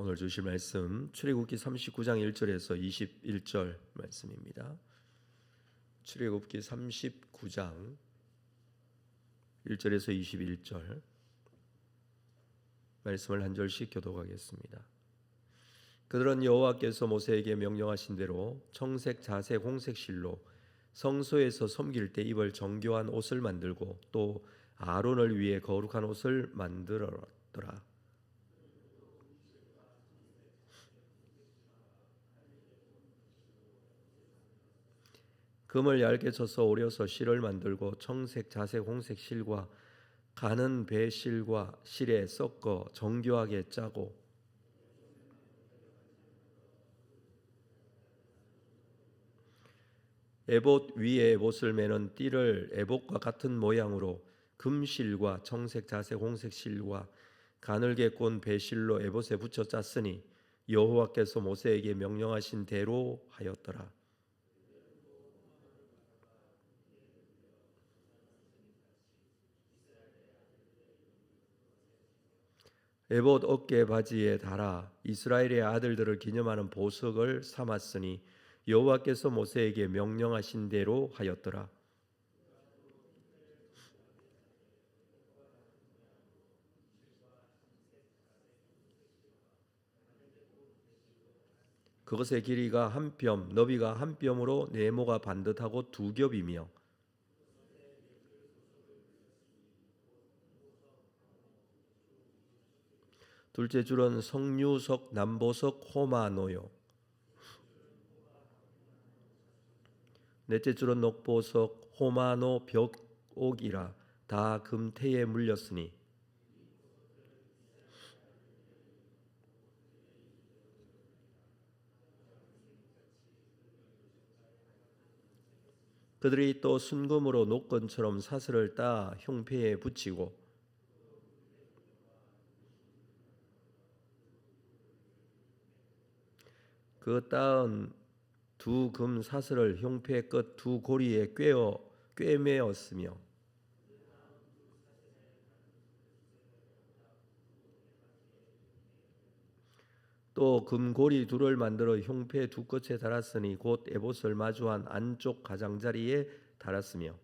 오늘 주실 말씀 출애굽기 39장 1절에서 21절 말씀입니다. 출애굽기 39장 1절에서 21절 말씀을 한 절씩 교독하겠습니다. 그들은 여호와께서 모세에게 명령하신 대로 청색, 자색, 홍색 실로 성소에서 섬길 때 입을 정교한 옷을 만들고 또 아론을 위해 거룩한 옷을 만들었더라. 금을 얇게 쳐서 오려서 실을 만들고 청색, 자색, 홍색 실과 가는 배 실과 실에 섞어 정교하게 짜고 에봇 위에 에봇을 매는 띠를 에봇과 같은 모양으로 금실과 청색, 자색, 홍색 실과 가늘게 꼰 배실로 에봇에 붙여 짰으니 여호와께서 모세에게 명령하신 대로 하였더라. 에봇 어깨 바지에 달아 이스라엘의 아들들을 기념하는 보석을 삼았으니 여호와께서 모세에게 명령하신 대로 하였더라. 그것의 길이가 한 뼘, 너비가 한 뼘으로 네모가 반듯하고 두 겹이며 둘째 줄은 성류석, 남보석, 호마노요. 넷째 줄은 녹보석, 호마노, 벽옥이라 다 금태에 물렸으니 그들이 또 순금으로 녹건처럼 사슬을 따 흉패에 붙이고 그 따은 두 금 사슬을 흉패 끝두 고리에 꿰어 꿰매었으며 또 금고리 둘을 만들어 흉패 두 끝에 달았으니 곧 에봇을 마주한 안쪽 가장자리에 달았으며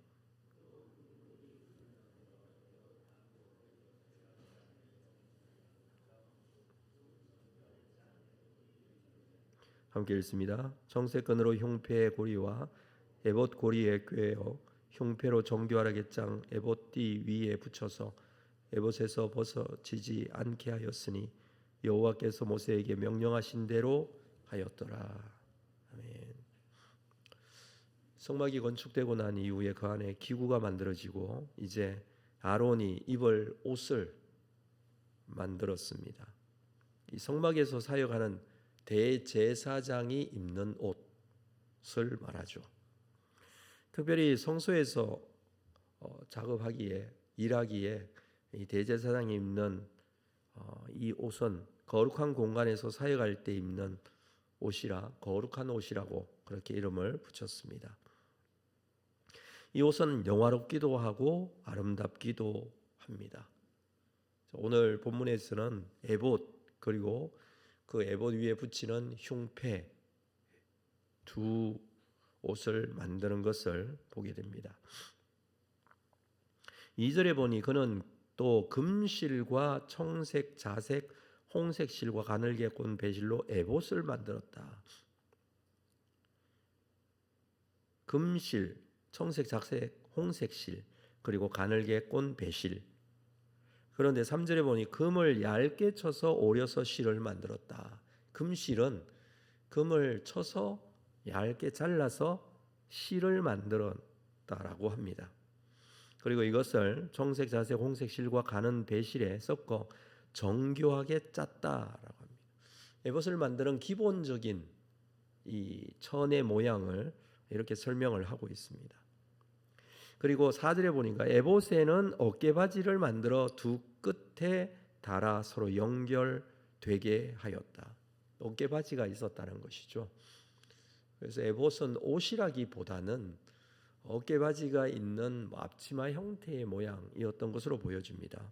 함께 읽습니다. 정색끈으로 흉패의 고리와 에봇 고리에 꿰어 흉패로 정교하게 짱 에봇 띠 위에 붙여서 에봇에서 벗어지지 않게 하였으니 여호와께서 모세에게 명령하신 대로 하였더라. 아멘. 성막이 건축되고 난 이후에 그 안에 기구가 만들어지고 이제 아론이 입을 옷을 만들었습니다. 이 성막에서 사역하는 대제사장이 입는 옷을 말하죠. 특별히 성소에서 어, 작업하기에 일하기에 이 대제사장이 입는 어, 이 옷은 거룩한 공간에서 사역할 때 입는 옷이라 거룩한 옷이라고 그렇게 이름을 붙였습니다. 이 옷은 영화롭기도 하고 아름답기도 합니다. 오늘 본문에서는 에봇 그리고 그 에봇 위에 붙이는 흉패 두 옷을 만드는 것을 보게 됩니다. 2절에 보니 그는 또 금실과 청색, 자색, 홍색 실과 가늘게 꼰 배실로 에봇을 만들었다. 금실, 청색, 자색, 홍색 실, 그리고 가늘게 꼰 배실. 그런데 3절에 보니 금을 얇게 쳐서 오려서 실을 만들었다. 금실은 금을 쳐서 얇게 잘라서 실을 만들었다라고 합니다. 그리고 이것을 청색, 자색, 홍색 실과 가는 배실에 섞어 정교하게 짰다라고 합니다. 에봇을 만드는 기본적인 이 천의 모양을 이렇게 설명을 하고 있습니다. 그리고 4절에 보니까 에봇에는 어깨바지를 만들어 두 끝에 달아 서로 연결되게 하였다. 어깨바지가 있었다는 것이죠. 그래서 에봇은 옷이라기보다는 어깨바지가 있는 뭐 앞치마 형태의 모양이었던 것으로 보여집니다.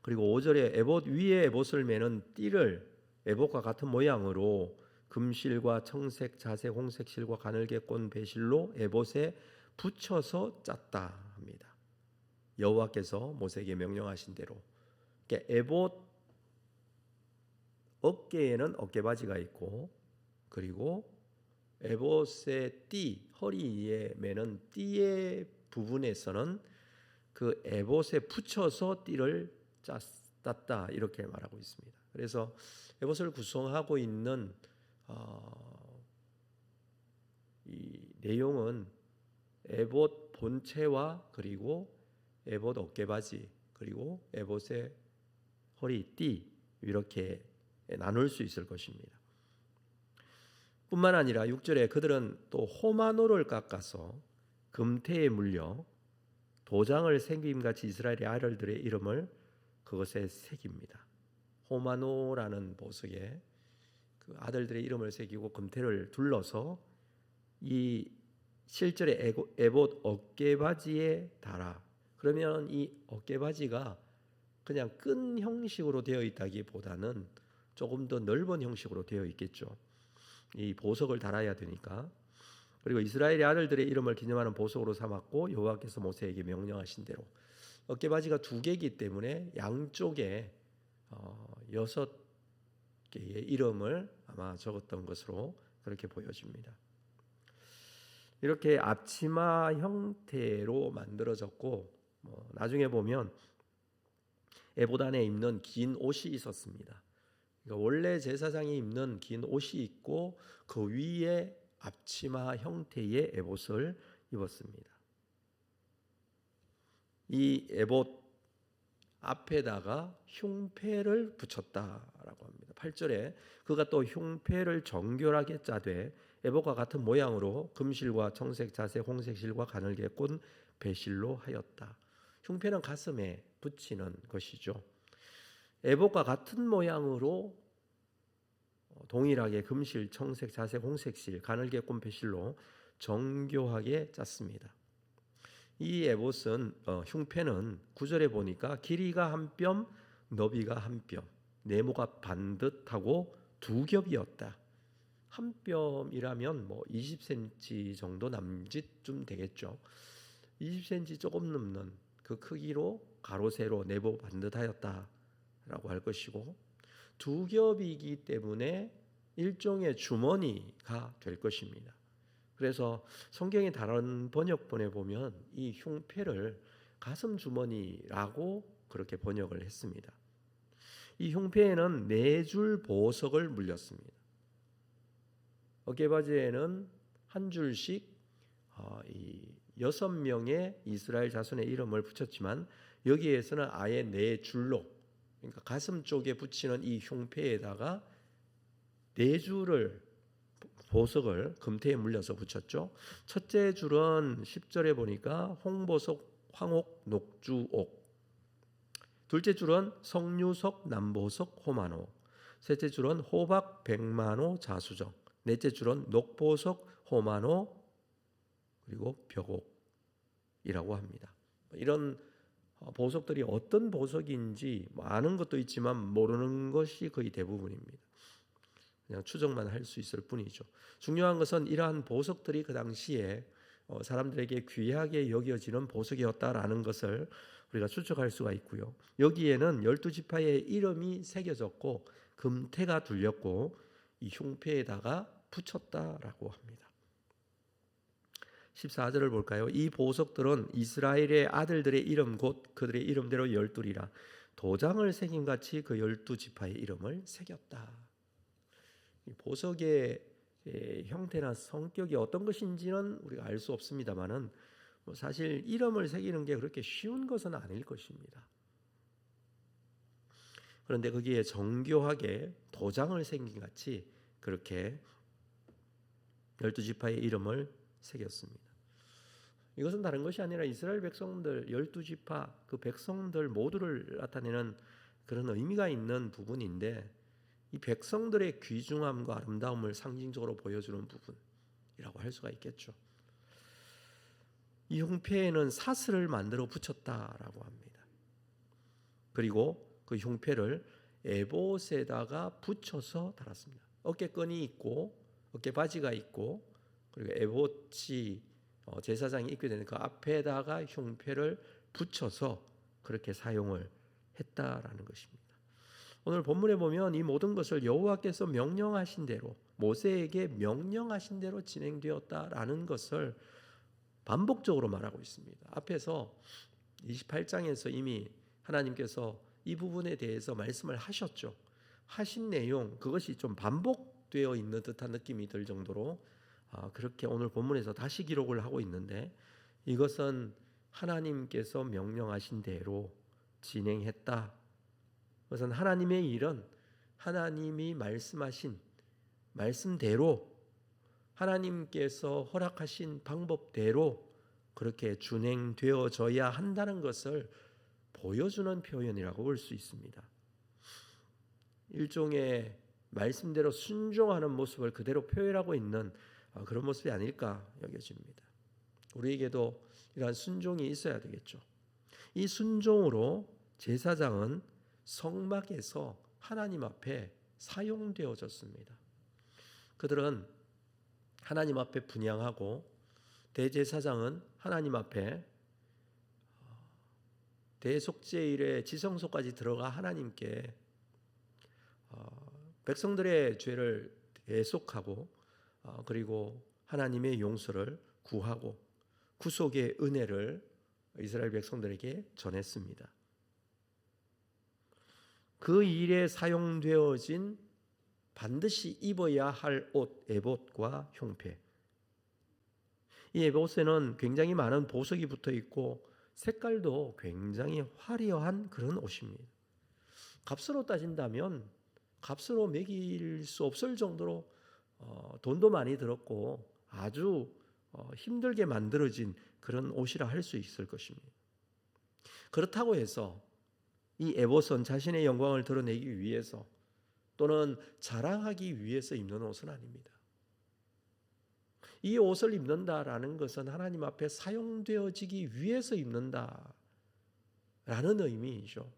그리고 5절에 에봇 위에 에봇을 매는 띠를 에봇과 같은 모양으로 금실과 청색, 자색, 홍색 실과 가늘게 꼰 배실로 에봇에 붙여서 짰다 합니다. 여호와께서 모세에게 명령하신 대로 그러니까 에봇 어깨에는 어깨바지가 있고 그리고 에봇의 띠 허리에 매는 띠의 부분에서는 그 에봇에 붙여서 띠를 짰, 땄다 이렇게 말하고 있습니다. 그래서 에봇을 구성하고 있는 어, 이 내용은 에봇 본체와 그리고 에봇 어깨바지 그리고 에봇의 허리띠 이렇게 나눌 수 있을 것입니다. 뿐만 아니라 6절에 그들은 또 호마노를 깎아서 금태에 물려 도장을 생김같이 이스라엘의 아들들의 이름을 그것에 새깁니다. 호마노라는 보석에 그 아들들의 이름을 새기고 금태를 둘러서 이 실절의 에봇 어깨바지에 달아 그러면 이 어깨바지가 그냥 끈 형식으로 되어 있다기보다는 조금 더 넓은 형식으로 되어 있겠죠. 이 보석을 달아야 되니까. 그리고 이스라엘의 아들들의 이름을 기념하는 보석으로 삼았고 여호와께서 모세에게 명령하신 대로 어깨바지가 두 개이기 때문에 양쪽에 어, 여섯 개의 이름을 아마 적었던 것으로 그렇게 보여집니다. 이렇게 앞치마 형태로 만들어졌고 뭐 나중에 보면 에봇 안에 입는 긴 옷이 있었습니다. 그러니까 원래 제사장이 입는 긴 옷이 있고 그 위에 앞치마 형태의 에봇을 입었습니다. 이 에봇 앞에다가 흉패를 붙였다라고 합니다. 8절에 그가 또 흉패를 정결하게 짜되 에봇과 같은 모양으로 금실과 청색, 자색, 홍색 실과 가늘게 꼰 배실로 하였다. 흉패는 가슴에 붙이는 것이죠. 에봇과 같은 모양으로 동일하게 금실, 청색, 자색, 홍색실, 가늘게 꼰 배실로 정교하게 짰습니다. 이 에봇은 어, 흉패는 구절에 보니까 길이가 한 뼘, 너비가 한 뼘, 네모가 반듯하고 두 겹이었다. 한 뼘이라면 뭐 20cm 정도 남짓쯤 되겠죠. 20cm 조금 넘는 그 크기로 가로 세로 네모 반듯하였다라고 할 것이고 두 겹이기 때문에 일종의 주머니가 될 것입니다. 그래서 성경의 다른 번역본에 보면 이 흉패를 가슴 주머니라고 그렇게 번역을 했습니다. 이 흉패에는 네 줄 보석을 물렸습니다. 어깨바지에는 한 줄씩 어, 이 여섯 명의 이스라엘 자손의 이름을 붙였지만 여기에서는 아예 네 줄로 그러니까 가슴 쪽에 붙이는 이 흉패에다가 네 줄을 보석을 금태에 물려서 붙였죠. 첫째 줄은 10절에 보니까 홍보석, 황옥, 녹주옥. 둘째 줄은 성류석, 남보석, 호만호. 셋째 줄은 호박, 백만호, 자수정. 넷째 줄은 녹보석, 호만호, 그리고 벽옥이라고 합니다. 이런 보석들이 어떤 보석인지 뭐 아는 것도 있지만 모르는 것이 거의 대부분입니다. 그냥 추정만 할 수 있을 뿐이죠. 중요한 것은 이러한 보석들이 그 당시에 어, 사람들에게 귀하게 여겨지는 보석이었다라는 것을 우리가 추측할 수가 있고요. 여기에는 열두 지파의 이름이 새겨졌고 금태가 둘렸고 이 흉패에다가 붙였다라고 합니다. 14절을 볼까요? 이 보석들은 이스라엘의 아들들의 이름 곧 그들의 이름대로 열둘이라 도장을 새긴 같이 그 열두 지파의 이름을 새겼다. 보석의 형태나 성격이 어떤 것인지는 우리가 알 수 없습니다만은 뭐 사실 이름을 새기는 게 그렇게 쉬운 것은 아닐 것입니다. 그런데 거기에 정교하게 도장을 새긴 같이 그렇게 열두 지파의 이름을 새겼습니다. 이것은 다른 것이 아니라 이스라엘 백성들 열두 지파 그 백성들 모두를 나타내는 그런 의미가 있는 부분인데 이 백성들의 귀중함과 아름다움을 상징적으로 보여주는 부분이라고 할 수가 있겠죠. 이 흉패에는 사슬을 만들어 붙였다라고 합니다. 그리고 그 흉패를 에봇에다가 붙여서 달았습니다. 어깨끈이 있고 어깨 바지가 있고 그리고 에봇이 어, 제사장이 입게 되는 그 앞에다가 흉패를 붙여서 그렇게 사용을 했다라는 것입니다. 오늘 본문에 보면 이 모든 것을 여호와께서 명령하신 대로 모세에게 명령하신 대로 진행되었다라는 것을 반복적으로 말하고 있습니다. 앞에서 28장에서 이미 하나님께서 이 부분에 대해서 말씀을 하셨죠. 하신 내용 그것이 좀 반복 되어 있는 듯한 느낌이 들 정도로 아, 그렇게 오늘 본문에서 다시 기록을 하고 있는데 이것은 하나님께서 명령하신 대로 진행했다. 그것은 하나님의 일은 하나님이 말씀하신 말씀대로 하나님께서 허락하신 방법대로 그렇게 준행되어져야 한다는 것을 보여주는 표현이라고 볼 수 있습니다. 일종의 말씀대로 순종하는 모습을 그대로 표현하고 있는 아, 그런 모습이 아닐까 여겨집니다. 우리에게도 이러한 순종이 있어야 되겠죠. 이 순종으로 제사장은 성막에서 하나님 앞에 사용되어졌습니다. 그들은 하나님 앞에 분양하고 대제사장은 하나님 앞에 어, 대속제일의 지성소까지 들어가 하나님께 어, 백성들의 죄를 대속하고 어, 그리고 하나님의 용서를 구하고 구속의 은혜를 이스라엘 백성들에게 전했습니다. 그 일에 사용되어진 반드시 입어야 할 옷, 에봇과 흉패. 이 에봇에는 굉장히 많은 보석이 붙어 있고 색깔도 굉장히 화려한 그런 옷입니다. 값으로 따진다면 값으로 매길 수 없을 정도로 어, 돈도 많이 들었고 아주 어, 힘들게 만들어진 그런 옷이라 할 수 있을 것입니다. 그렇다고 해서 이 에봇은 자신의 영광을 드러내기 위해서 또는 자랑하기 위해서 입는 옷은 아닙니다. 이 옷을 입는다라는 것은 하나님 앞에 사용되어지기 위해서 입는다라는 의미이죠.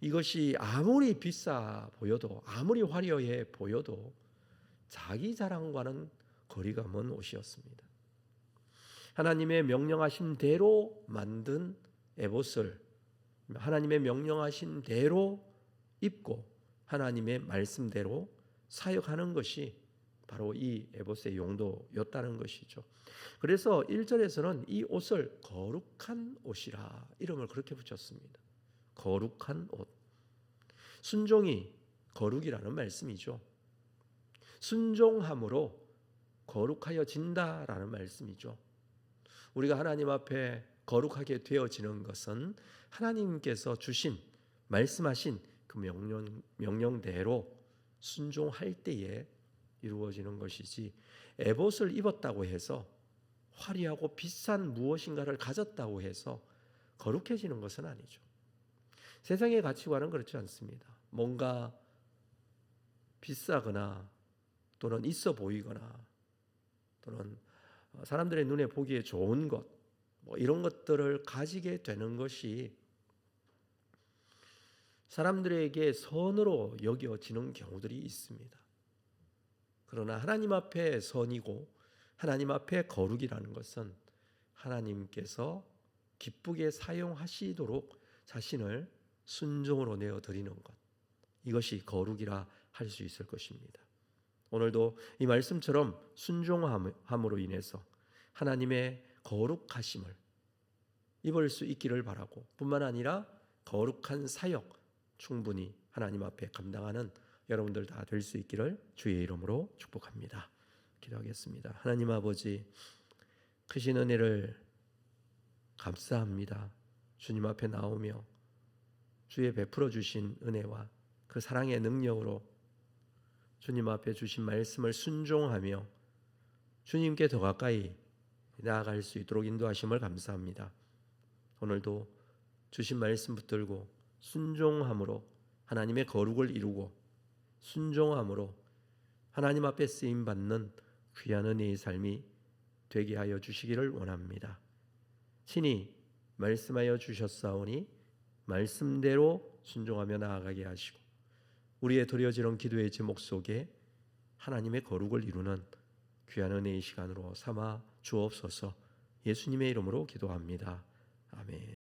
이것이 아무리 비싸 보여도 아무리 화려해 보여도 자기 자랑과는 거리가 먼 옷이었습니다. 하나님의 명령하신 대로 만든 에봇을 하나님의 명령하신 대로 입고 하나님의 말씀대로 사역하는 것이 바로 이 에봇의 용도였다는 것이죠. 그래서 1절에서는 이 옷을 거룩한 옷이라 이름을 그렇게 붙였습니다. 거룩한 옷. 순종이 거룩이라는 말씀이죠. 순종함으로 거룩하여진다라는 말씀이죠. 우리가 하나님 앞에 거룩하게 되어지는 것은 하나님께서 주신 말씀하신 그 명령 명령대로 순종할 때에 이루어지는 것이지 에봇을 입었다고 해서 화려하고 비싼 무엇인가를 가졌다고 해서 거룩해지는 것은 아니죠. 세상의 가치관은 그렇지 않습니다. 뭔가 비싸거나 또는 있어 보이거나 또는 사람들의 눈에 보기에 좋은 것, 뭐 이런 것들을 가지게 되는 것이 사람들에게 선으로 여겨지는 경우들이 있습니다. 그러나 하나님 앞에 선이고 하나님 앞에 거룩이라는 것은 하나님께서 기쁘게 사용하시도록 자신을 순종으로 내어 드리는 것. 이것이 거룩이라 할 수 있을 것입니다. 오늘도 이 말씀처럼 순종함으로 인해서 하나님의 거룩하심을 입을 수 있기를 바라고 뿐만 아니라 거룩한 사역 충분히 하나님 앞에 감당하는 여러분들 다 될 수 있기를 주의 이름으로 축복합니다. 기도하겠습니다. 하나님 아버지 크신 은혜를 감사합니다. 주님 앞에 나오며 주의 베풀어 주신 은혜와 그 사랑의 능력으로 주님 앞에 주신 말씀을 순종하며 주님께 더 가까이 나아갈 수 있도록 인도하심을 감사합니다. 오늘도 주신 말씀 붙들고 순종함으로 하나님의 거룩을 이루고 순종함으로 하나님 앞에 쓰임 받는 귀한 은혜의 삶이 되게 하여 주시기를 원합니다. 친히 말씀하여 주셨사오니 말씀대로 순종하며 나아가게 하시고 우리의 드려지는 기도의 제목 속에 하나님의 거룩을 이루는 귀한 은혜의 시간으로 삼아 주옵소서 예수님의 이름으로 기도합니다. 아멘.